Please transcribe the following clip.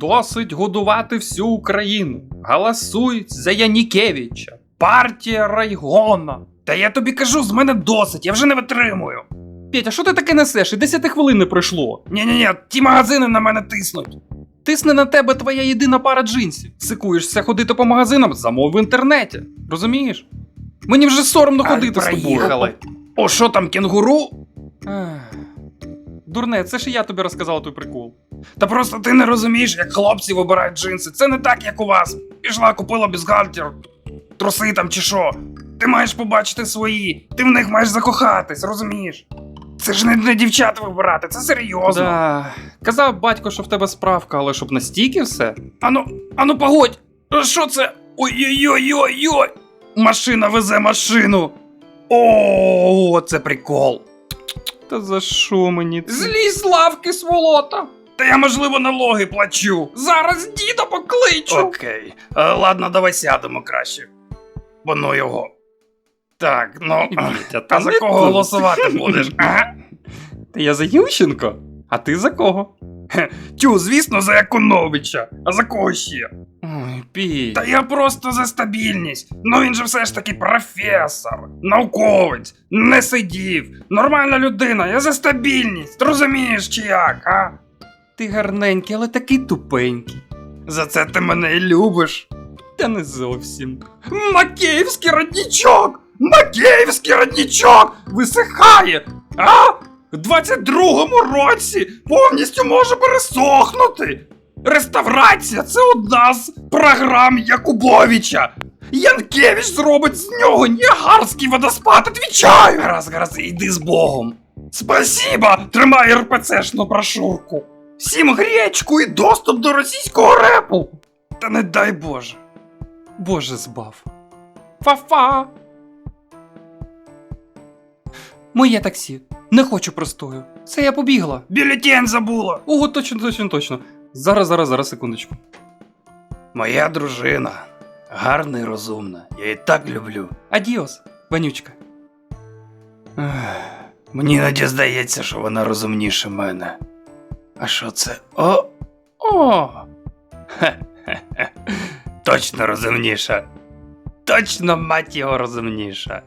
Досить годувати всю Україну. Голосуй за Янікевича. Партія Райгона. Та я тобі кажу, з мене досить, я вже не витримую. Петя, що ти таке несеш? І 10 хвилин не пройшло. Ні-ні-ні, ті магазини на мене тиснуть. Тисне на тебе твоя єдина пара джинсів. Сикуєшся ходити по магазинам, замов в інтернеті. Розумієш? Мені вже соромно Ай, ходити з тобою. проїхали. О, що там, кенгуру? Ех. Дурне, це ж я тобі розказав той прикол. Та просто ти не розумієш, як хлопці вибирають джинси. Це не так, як у вас. Пішла, купила бюстгальтер, труси там чи що. Ти маєш побачити свої, ти в них маєш закохатись, розумієш? Це ж не для дівчат вибирати, це серйозно. Да. Казав батько, що в тебе справка, але щоб настільки все. Ану, ану погодь! Що це? Ой-ой-ой-ой-ой! Машина везе машину! О, це прикол! Та за що мені? Злізь з лавки, сволота! Та я, можливо, налоги плачу. Зараз діда покличу. Окей. Е, ладно, давай сядемо краще. Бо ну його. Так, ну. а за кого голосувати будеш? Ага. Та я за Ющенко, а ти за кого? Тю, звісно, за Якуновича. А за кого ще? Ой, пій. Та я просто за стабільність. Ну він же все ж таки професор, науковець, не сидів. Нормальна людина, я за стабільність. Розумієш чи як, а? Ти гарненький, але такий тупенький. За це ти мене і любиш. Та не зовсім. Макеївський роднічок! Макеївський роднічок! Висихає! А? В 22-му році повністю може пересохнути. Реставрація це одна з програм Якубовича. Янкевич зробить з нього Ніагарський водоспад, отвічаю! Гаразд, гаразд, іди з Богом. Спасіба! Тримай РПЦшну брошурку. Всім гречку і доступ до російського репу. Та не дай Боже. Боже збав. Фа-фа. Моє таксі. Не хочу простою. Це я побігла. Бюлетень забула. Ого, точно, точно, точно. Зараз, зараз, зараз, секундочку. Моя дружина. Гарна і розумна. Я її так люблю. Адіос, вонючка. Мені іноді здається, що вона розумніше мене. А що це? О! О! Хе-хе-хе. Точно розумніша. Точно мать його розумніша.